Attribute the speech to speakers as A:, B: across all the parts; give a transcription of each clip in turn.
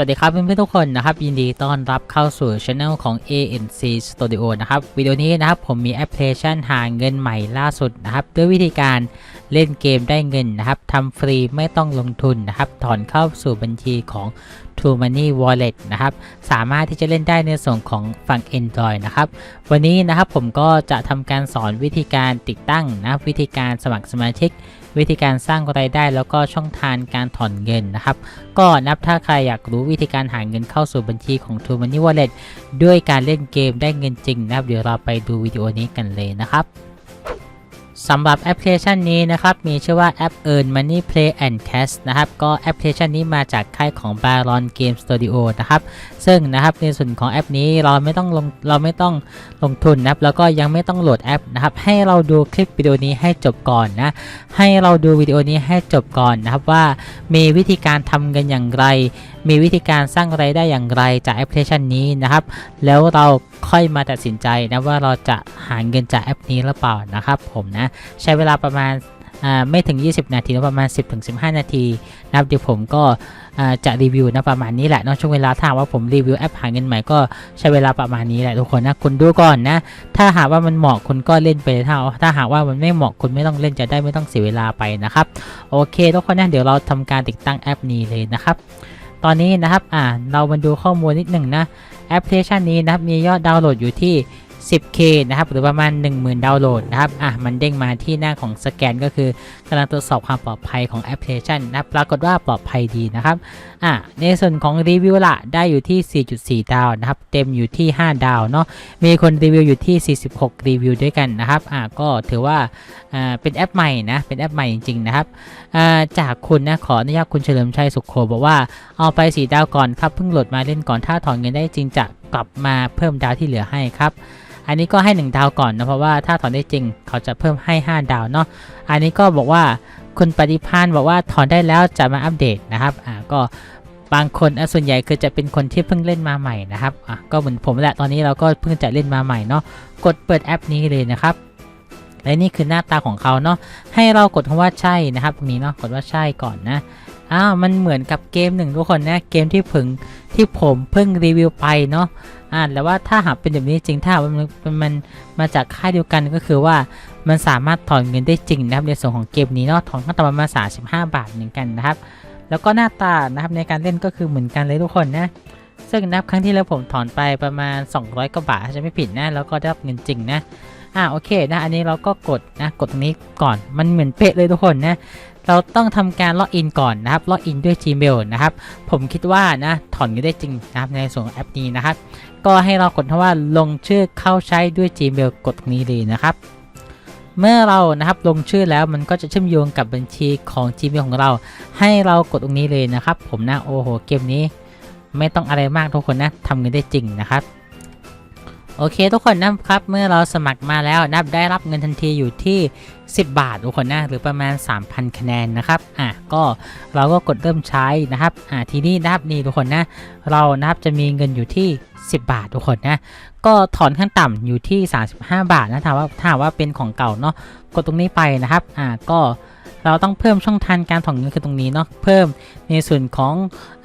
A: วัสดีครับเพื่อนๆทุกคนนะครับ ยินดีต้อนรับเข้าสู่ช anel ของ ANC Studio นะครับวิดีโอนี้นะครับผมมีแอปพลิเคชันหาเงินใหม่ล่าสุดนะครับด้วยวิธีการเล่นเกมได้เงินนะครับทำฟรีไม่ต้องลงทุนนะครับถอนเข้าสู่บัญชีของ True Money Wallet นะครับสามารถที่จะเล่นได้ในส่วนของฝั่ง Android นะครับวันนี้นะครับผมก็จะทำการสอนวิธีการติดตั้งนะวิธีการสมัครสมาชิกวิธีการสร้างรายได้แล้วก็ช่องทางการถอนเงินนะครับ ก็นับถ้าใครอยากรู้วิธีการหาเงินเข้าสู่บัญชีของ True Money Wallet ด้วยการเล่นเกมได้เงินจริงนะครับ เดี๋ยวเราไปดูวิดีโอนี้กันเลยนะครับ สำหรับแอปพลิเคชันนี้นะครับ มีชื่อว่าแอป Earn Money Play and Cash นะครับ ก็แอปพลิเคชันนี้มาจากค่ายของ Baron Game Studio นะครับ ซึ่งนะครับในส่วนของแอปนี้เราไม่ต้องลงเราไม่ต้องลงทุนนะครับ แล้วก็ยังไม่ต้องโหลดแอปนะครับ ให้เราดูคลิปวิดีโอนี้ให้จบก่อนนะ ให้เราดูวิดีโอนี้ให้จบก่อนนะครับว่ามีวิธีการทำเงินอย่างไร มีวิธีการสร้างไรายได้อย่างไรจากแอปพลิเคชันนี้นะครับ แล้วเราค่อยมาตัดสินใจนะว่าเราจะหาเงินจากแอปนี้หรือเปล่านะครับผมนะใช้เวลาประมาณไม่ถึง 20 นาทีนะประมาณ 10-15 นาทีนะครับเดี๋ยวผมก็จะรีวิวนะประมาณนี้แหละเนอะช่วงเวลาถ้าว่าผมรีวิวแอปหาเงินใหม่ก็ใช้เวลาประมาณนี้แหละทุกคนนะคุณดูก่อนนะ ถ้าหากว่ามันเหมาะคุณก็เล่นไปถ้าถ้าหากว่ามันไม่เหมาะคุณไม่ต้องเล่นจะได้ไม่ต้องเสียเวลาไปนะครับโอเคทุกคนนะเดี๋ยวเราทำการติดตั้งแอปนี้เลยนะครับ ตอนนี้นะครับ อ่า เรามาดูข้อมูลนิดหนึ่งนะ แอปพลิเคชันนี้นะครับ มียอดดาวน์โหลดอยู่ที่ 10k นะครับหรือประมาณ 10,000 ดาวน์โหลดนะครับอะมันเด้งมาที่หน้าของสแกนก็คือกำลังตรวจสอบความปลอดภัยของแอปพลิเคชันนะปรากฏว่าปลอดภัยดีนะครับอะในส่วนของรีวิวละได้อยู่ที่ 4.4 ดาวนะครับเต็มอยู่ที่ 5 ดาวเนาะมีคนรีวิวอยู่ที่ 46 รีวิวด้วยกันนะครับอะก็ถือว่าอ่าเป็นแอปใหม่นะเป็นแอปใหม่จริงๆนะครับอ่าจากคุณนะขออนุญาตคุณเฉลิมชัยสุขโขบอกว่าเอาไปสีดาวก่อนครับเพิ่งโหลดมาเล่นก่อนถ้าถอนเงินได้จริงจะกลับมาเพิ่มดาวที่เหลือให้ครับ อันนี้ก็ให้ 1 ดาวก่อนนะเพราะว่าถ้าถอนได้จริงเขาจะเพิ่มให้ 5 ดาวเนาะอันนี้ก็บอกว่าคุณปฏิพานบอกว่าถอนได้แล้วจะมาอัปเดตนะครับอ่าก็บางคนอะส่วนใหญ่คือจะเป็นคนที่เพิ่งเล่นมาใหม่นะครับอะก็เหมือนผมแหละตอนนี้เราก็เพิ่งจะเล่นมาใหม่เนาะกดเปิดแอปนี้เลยนะครับและนี่คือหน้าตาของเขาเนาะให้เรากดคำว่าใช่นะครับตรงนี้เนาะกดว่าใช่ก่อนนะอ้าวมันเหมือนกับเกมหนึ่งทุกคนนะเกมที่ผึงที่ผมเพิ่งรีวิวไปเนาะ อ่าแต่ว่าถ้าหากเป็นแบบนี้จริงถ้ามันมันมนมาจากค่ายเดียวกันก็คือว่ามันสามารถถอนเงินได้จริงนะครับในส่วนของเกมนี้เนาะถอนขั้นต่ำประมาณ35 บาทเหมือนกันนะครับ แล้วก็หน้าตานะครับในการเล่นก็คือเหมือนกันเลยทุกคนนะซึ่งนับครั้งที่แล้วผมถอนไปประมาณ 200กว่าบาทจะไม่ผิดนะแล้วก็ได้รับเงินจริงนะอ่าโอเคนะอันนี้เราก็กดนะกดตรงนี้ก่อนมันเหมือนเป๊ะเลยทุกคนนะ เราต้องทำการล็อกอินก่อนนะครับล็อกอินด้วย Gmail นะครับ ผมคิดว่านะถอนเงินได้จริงนะครับในส่วนของแอปนี้นะครับ ก็ให้เรากดคำว่าลงชื่อเข้าใช้ด้วย Gmail กดนี้เลยนะครับ เมื่อเรานะครับลงชื่อแล้วมันก็จะเชื่อมโยงกับบัญชีของ Gmail ของเรา ให้เรากดตรงนี้เลยนะครับ ผมนะโอ้โหเกมนี้ ไม่ต้องอะไรมากทุกคนนะทำเงินได้จริงนะครับ โอเคทุกคนนะครับ เมื่อเราสมัครมาแล้วนับได้รับเงินทันทีอยู่ที่ 10 บาททุกคนนะหรือประมาณ 3,000 คะแนนนะครับอะก็เราก็กดเริ่มใช้นะครับอะทีนี้นะครับนี่ทุกคนนะ เรานับจะมีเงินอยู่ที่ 10 บาททุกคนนะ ก็ถอนขั้นต่ำอยู่ที่ 35 บาทนะถ้าว่าถ้าว่าเป็นของเก่าเนาะกดตรงนี้ไปนะครับอะก็ เราต้องเพิ่มช่องทางการถอนเงินคือตรงนี้เนาะเพิ่มในส่วนของ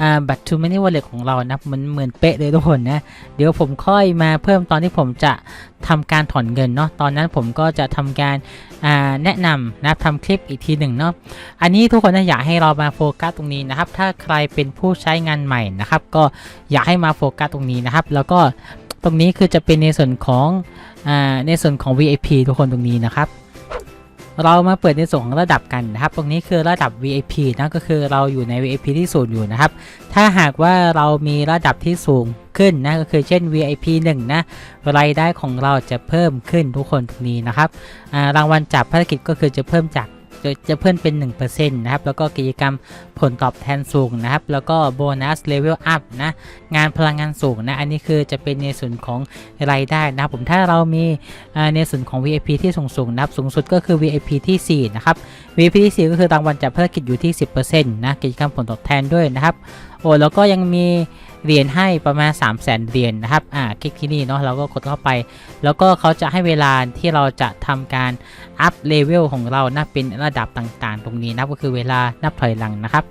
A: อ่าบัตร True Money Wallet ของเรานะมันเหมือนเป๊ะเลยทุกคนนะเดี๋ยวผมค่อยมาเพิ่มตอนที่ผมจะทำการถอนเงินเนาะตอนนั้นผมก็จะทำการอ่าแนะนำนะครับทำคลิปอีกทีหนึ่งเนาะอันนี้ทุกคนนะอยากให้เรามาโฟกัสตรงนี้นะครับ ถ้าใครเป็นผู้ใช้งานใหม่นะครับ ก็อยากให้มาโฟกัสตรงนี้นะครับ แล้วก็ตรงนี้คือจะเป็นในส่วนของอ่าในส่วนของ VIP ทุกคนตรงนี้นะครับ เรามาเปิดในส่วนของระดับกันนะครับ ตรงนี้คือระดับ VIP นะก็คือเราอยู่ใน VIP ที่สูงอยู่นะครับ ถ้าหากว่าเรามีระดับที่สูงขึ้นนะก็คือเช่น VIP 1 นะรายได้ของเราจะเพิ่มขึ้นทุกคนตรงนี้นะครับรางวัลจากภารกิจก็คือจะเพิ่มจาก จะเพิ่มเป็น 1%นะครับแล้วก็กิจกรรมผลตอบแทนสูงนะครับแล้วก็โบนัสเลเวลอัพนะงานพลังงานสูงนะอันนี้คือจะเป็นในส่วนของรายได้นะครับผมถ้าเรามีในส่วนของ VIP ที่สูงสูงนะครับสูงสุดก็คือ VIP ที่ 4 นะครับ VIP ที่ 4 ก็คือรางวัลจากภารกิจอยู่ที่ 10%นะกิจกรรมผลตอบแทนด้วยนะครับโอ้แล้วก็ยังมี เหรียญให้ประมาณ 3 0 0 0 0 0เหรียญนะครับอ่าคลิกที่นี่เนาะเราก็กดเข้าไป แล้วก็เขาจะให้เวลาที่เราจะทำการอัพเลเวลของเรานะเป็นระดับต่างๆ ตรงนี้นะก็คือเวลานับถอยหลังนะครับ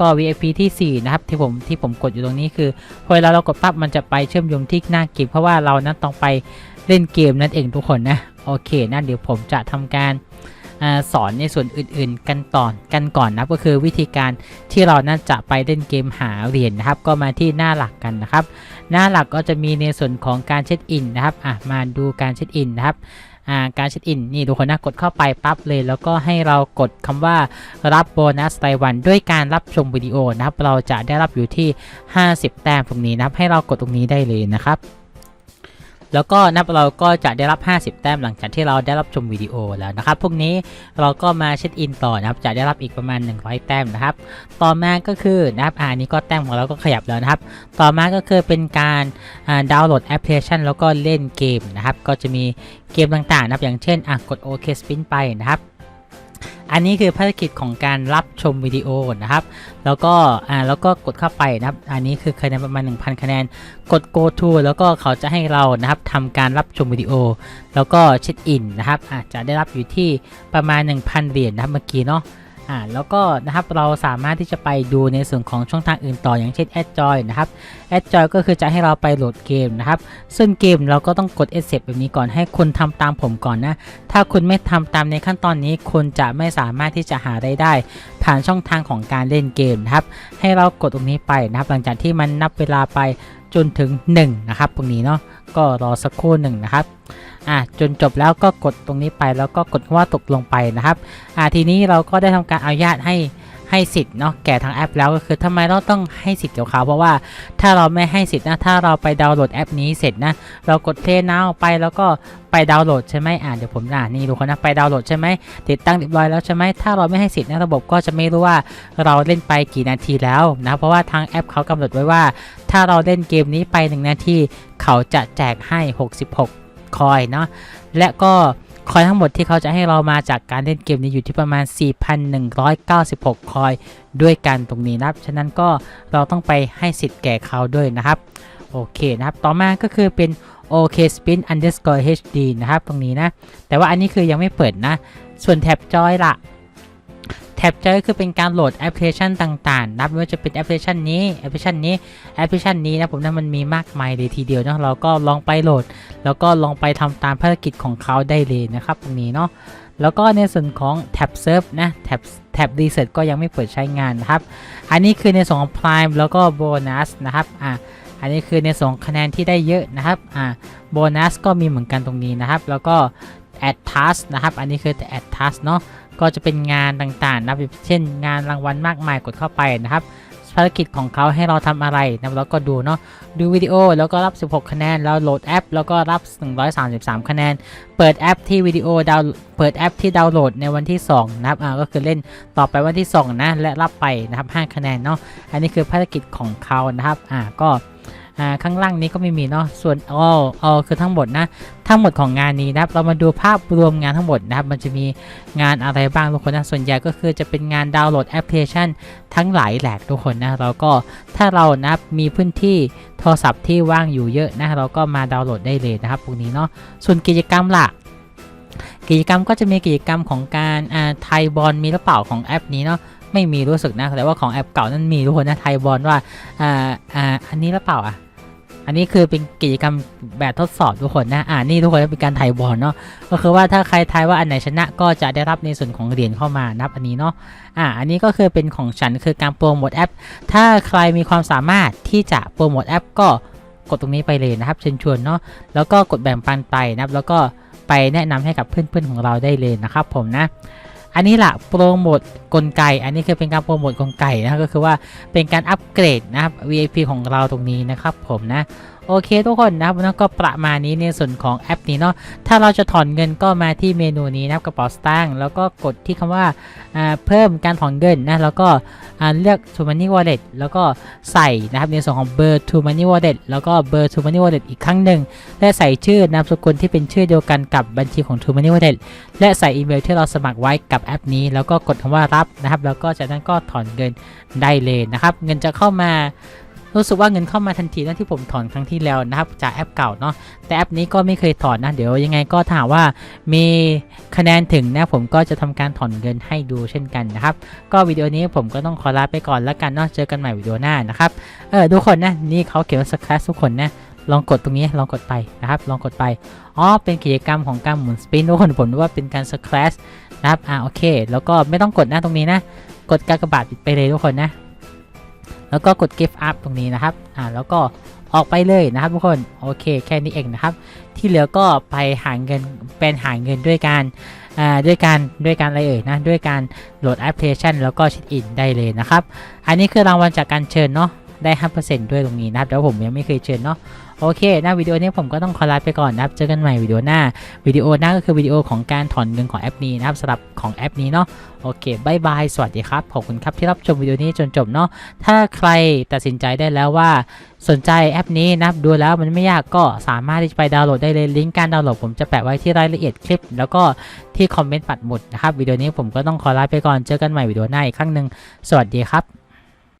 A: ก็ VIP ที่ 4 นะครับ ที่ผมที่ผมกดอยู่ตรงนี้คือพอเวลาเรากดปั๊บมันจะไปเชื่อมโยงที่หน้าเกมเพราะว่าเรานั้นต้องไปเล่นเกมนั่นเองทุกคนนะ โอเคนะเดี๋ยวผมจะทำการ สอนในส่วนอื่นๆ กันต่อกันก่อนนะก็คือวิธีการที่เรานั้นจะไปเล่นเกมหาเหรียญนะครับ ก็มาที่หน้าหลักกันนะครับ หน้าหลักก็จะมีในส่วนของการเช็คอินนะครับอะมาดูการเช็คอินนะครับการเช็คอินนี่ทุกคนนะกดเข้าไปปั๊บเลยแล้วก็ให้เรากดคำว่ารับโบนัสรายวันด้วยการรับชมวิดีโอนะครับ เราจะได้รับอยู่ที่ 50 แต้มตรงนี้นะครับ ให้เรากดตรงนี้ได้เลยนะครับ แล้วก็นับเราก็จะได้รับ 50 แต้มหลังจากที่เราได้รับชมวิดีโอแล้วนะครับ พวกนี้เราก็มาเช็คอินต่อนะครับ จะได้รับอีกประมาณ 100 แต้มนะครับ ต่อมาก็คือนะครับอ่านี้ก็แต้มของเราก็ขยับแล้วนะครับ ต่อมาก็คือเป็นการอ่าดาวน์โหลดแอปพลิเคชัน แล้วก็เล่นเกมนะครับ ก็จะมีเกมต่างๆนะครับ อย่างเช่นอะกด OK Spin ไปนะครับ อันนี้คือภารกิจของการรับชมวิดีโอนะครับ แล้วก็อ่าแล้วก็กดเข้าไปนะครับ อันนี้คือคะแนนประมาณ 1,000 คะแนน กด go to แล้วก็เขาจะให้เรานะครับทำการรับชมวิดีโอ แล้วก็เช็คอินนะครับอาจจะได้รับอยู่ที่ประมาณ 1,000 เหรียญนะครับเมื่อกี้เนาะ อ่าแล้วก็นะครับเราสามารถที่จะไปดูในส่วนของช่องทางอื่นต่ออย่างเช่น AdJoy นะครับ AdJoy ก็คือจะให้เราไปโหลดเกมนะครับ ซึ่งเกมเราก็ต้องกด Accept แบบนี้ก่อนให้คุณทำตามผมก่อนนะ ถ้าคุณไม่ทำตามในขั้นตอนนี้คุณจะไม่สามารถที่จะหาได้ได้ ผ่านช่องทางของการเล่นเกมนะครับ ให้เรากดตรงนี้ไปนะครับ หลังจากที่มันนับเวลาไปจนถึง1นะครับตรงนี้เนาะก็รอสักครู่หนึ่งนะครับ อะจนจบแล้วก็กดตรงนี้ไปแล้วก็กดว่าตกลงไปนะครับอ่าทีนี้เราก็ได้ทำการอนุญาตให้ให้สิทธิ์เนาะแก่ทางแอปแล้วก็คือทำไมเราต้องให้สิทธิ์กับเขาเพราะว่าถ้าเราไม่ให้สิทธิ์นะถ้าเราไปดาวน์โหลดแอปนี้เสร็จนะเรากดเพลย์นาไปแล้วก็ไปดาวน์โหลดใช่ไหมอ่าเดี๋ยวผมอ่านี่ดูคนนะไปดาวน์โหลดใช่ไหมติดตั้งเรียบร้อยแล้วใช่ไหมถ้าเราไม่ให้สิทธิ์นะระบบก็จะไม่รู้ว่าเราเล่นไปกี่นาทีแล้วนะเพราะว่าทางแอปเขากำหนดไว้ว่า ถ้าเราเล่นเกมนี้ไป 1 นาทีเขาจะแจกให้ 66 คอยเนาะและก็คอยทั้งหมดที่เขาจะให้เรามาจากการเล่นเกมนี้อยู่ที่ประมาณ 4,196 คอยด้วยกันตรงนี้นะครับ ฉะนั้นก็เราต้องไปให้สิทธิ์แก่เขาด้วยนะครับ โอเคนะครับ ต่อมาก็คือเป็น OK Spin underscore HD นะครับ ตรงนี้นะ แต่ว่าอันนี้คือยังไม่เปิดนะ ส่วนแท็บจอยล่ะ แท็บเจอคือเป็นการโหลดแอปพลิเคชันต่างๆ นับว่าจะเป็นแอปพลิเคชันนี้แอปพลิเคชันนี้แอปพลิเคชันนี้นะผมนะมันมีมากมายเลยทีเดียวเนาะเราก็ลองไปโหลด แล้วก็ลองไปทำตามภารกิจของเขาได้เลยนะครับตรงนี้เนาะแล้วก็ในส่วนของแท็บเซิร์ฟนะแท็บแท็บรีเซ็ตก็ยังไม่เปิดใช้งานนะครับ อันนี้คือในส่วนของ Prime แล้วก็โบนัสนะครับอ่าอันนี้คือในส่วนของคะแนนที่ได้เยอะนะครับอ่าโบนัสก็มีเหมือนกันตรงนี้นะครับ แล้วก็ add task นะครับ อันนี้คือ add task เนาะ ก็จะเป็นงานต่างๆนะครับเช่น งานรางวัลมากมายกดเข้าไปนะครับภารกิจของเขาให้เราทำอะไรนะแล้วก็ดูเนาะดูวิดีโอแล้วก็รับ 16 คะแนน แล้วโหลดแอป แล้วก็รับ 133 คะแนน เปิดแอปที่วิดีโอดาวเปิดแอปที่ดาวน์โหลดในวันที่ 2 นะครับอ่าก็คือเล่นต่อไปวันที่ 2 นะ และรับไปนะครับ 5 คะแนนเนาะอันนี้คือภารกิจของเขานะครับอ่าก็ อ่าข้างล่างนี้ก็ไม่มีเนาะส่วน all all คือทั้งหมดนะ ทั้งหมดของงานนี้นะครับ เรามาดูภาพรวมงานทั้งหมดนะครับ มันจะมีงานอะไรบ้างทุกคนนะส่วนใหญ่ก็คือจะเป็นงานดาวน์โหลดแอปพลิเคชัน ทั้งหลายแหลกทุกคนนะเราก็ถ้าเรานะับมีพื้นที่โทรศัพท์ที่ว่างอยู่เยอะนะเราก็มาดาวน์โหลดได้เลยนะครับพวกนี้เนาะส่วนกิจกรรมล่ะกิจกรรมก็จะมีกิจกรรมของการอ่าไทยบอลมีหรือเปล่าของแอปนี้เนาะไม่มีรู้สึกนะแต่ว่าของแอปเก่านั้นมีทุกคนนะไทยบอลว่าอ่าอ่าอันนี้หรือเปล่าอะ อันนี้คือเป็นกิจกรรมแบบทดสอบทุกคนนะอ่านี่ทุกคนเป็นการไทยบอลเนาะก็คือว่าถ้าใครทายว่าอันไหนชนะก็จะได้รับในส่วนของเหรียญเข้ามานับอันนี้เนาะอ่าอันนี้ก็คือเป็นของฉันคือการโปรโมทแอป ถ้าใครมีความสามารถที่จะโปรโมทแอป ก็กดตรงนี้ไปเลยนะครับเชิญชวนเนาะแล้วก็กดแบ่งปันไปนะครับแล้วก็ไปแนะนำให้กับเพื่อนๆของเราได้เลยนะครับผมนะ อันนี้ละโปรโมทกลไก อันนี้คือเป็นการโปรโมทกลไกนะก็คือว่าเป็นการอัปเกรดนะครับ VIP ของเราตรงนี้นะครับผมนะ โอเคทุกคนนะครับแล้วก็ประมาณนี้ในส่วนของแอปนี้เนาะถ้าเราจะถอนเงินก็มาที่เมนูนี้นะครับกระเป๋าสตางค์แล้วก็กดที่คำว่าอ่าเพิ่มการถอนเงินนะแล้วก็เลือก To Money Wallet แล้วก็ใส่นะครับในส่วนของเบอร์ To Money Wallet แล้วก็เบอร์ To Money Wallet อีกครั้งหนึ่งและใส่ชื่อนามสกุลที่เป็นชื่อเดียวกันกับบัญชีของ True Money Wallet และใส่อีเมลที่เราสมัครไว้กับแอปนี้ แล้วก็กดคำว่ารับนะครับ แล้วก็จากนั้นก็ถอนเงินได้เลยนะครับ เงินจะเข้ามา รู้สึกว่าเงินเข้ามาทันทีนะที่ผมถอนครั้งที่แล้วนะครับจากแอปเก่าเนาะแต่แอปนี้ก็ไม่เคยถอนนะเดี๋ยวยังไงก็ถาหากว่ามีคะแนนถึงนะผมก็จะทำการถอนเงินให้ดูเช่นกันนะครับก็วิดีโอนี้ผมก็ต้องขอลาไปก่อนแล้วกันเนาะเจอกันใหม่วิดีโอหน้านะครับเออทุกคนนะนี่เขาเขียนว่าสครัทุกคนนะลองกดตรงนี้ลองกดไปนะครับลองกดไปอ๋อเป็นกิจกรรมของการหมุนสปินทุกคนผมว่าเป็นการสครัชนะครับอ่าโอเค แล้วก็ไม่ต้องกดนะตรงนี้นะกดกากบาทไปเลยทุกคนนะ แล้วก็กด give up ตรงนี้นะครับอ่าแล้วก็ออกไปเลยนะครับทุกคนโอเคแค่นี้เองนะครับ ที่เหลือก็ไปหาเงินเป็นหาเงินด้วยการอ่าด้วยการด้วยการอะไรเอ่ยนะด้วยการโหลดแอปพลิเคชันแล้วก็เช็คอินได้เลยนะครับ อันนี้คือรางวัลจากการเชิญเนาะได้ 5%ด้วยตรงนี้นะครับแต่ว่าผมยังไม่เคยเชิญเนาะ โอเคนะวิดีโอนี้ผมก็ต้องขอลาไปก่อนนะครับ เจอกันใหม่วิดีโอหน้า วิดีโอหน้าก็คือวิดีโอของการถอนเงินของแอปนี้นะครับสำหรับของแอปนี้เนาะ โอเคบายบาย สวัสดีครับ ขอบคุณครับที่รับชมวิดีโอนี้จนจบเนาะ ถ้าใครตัดสินใจได้แล้วว่าสนใจแอปนี้นะครับดูแล้วมันไม่ยากก็สามารถที่จะไปดาวน์โหลดได้เลย ลิงก์การดาวน์โหลดผมจะแปะไว้ที่รายละเอียดคลิป แล้วก็ที่คอมเมนต์ปัดหมุดนะครับ วิดีโอนี้ผมก็ต้องขอลาไปก่อน เจอกันใหม่วิดีโอหน้าอีกครั้งหนึ่ง สวัสดีครับ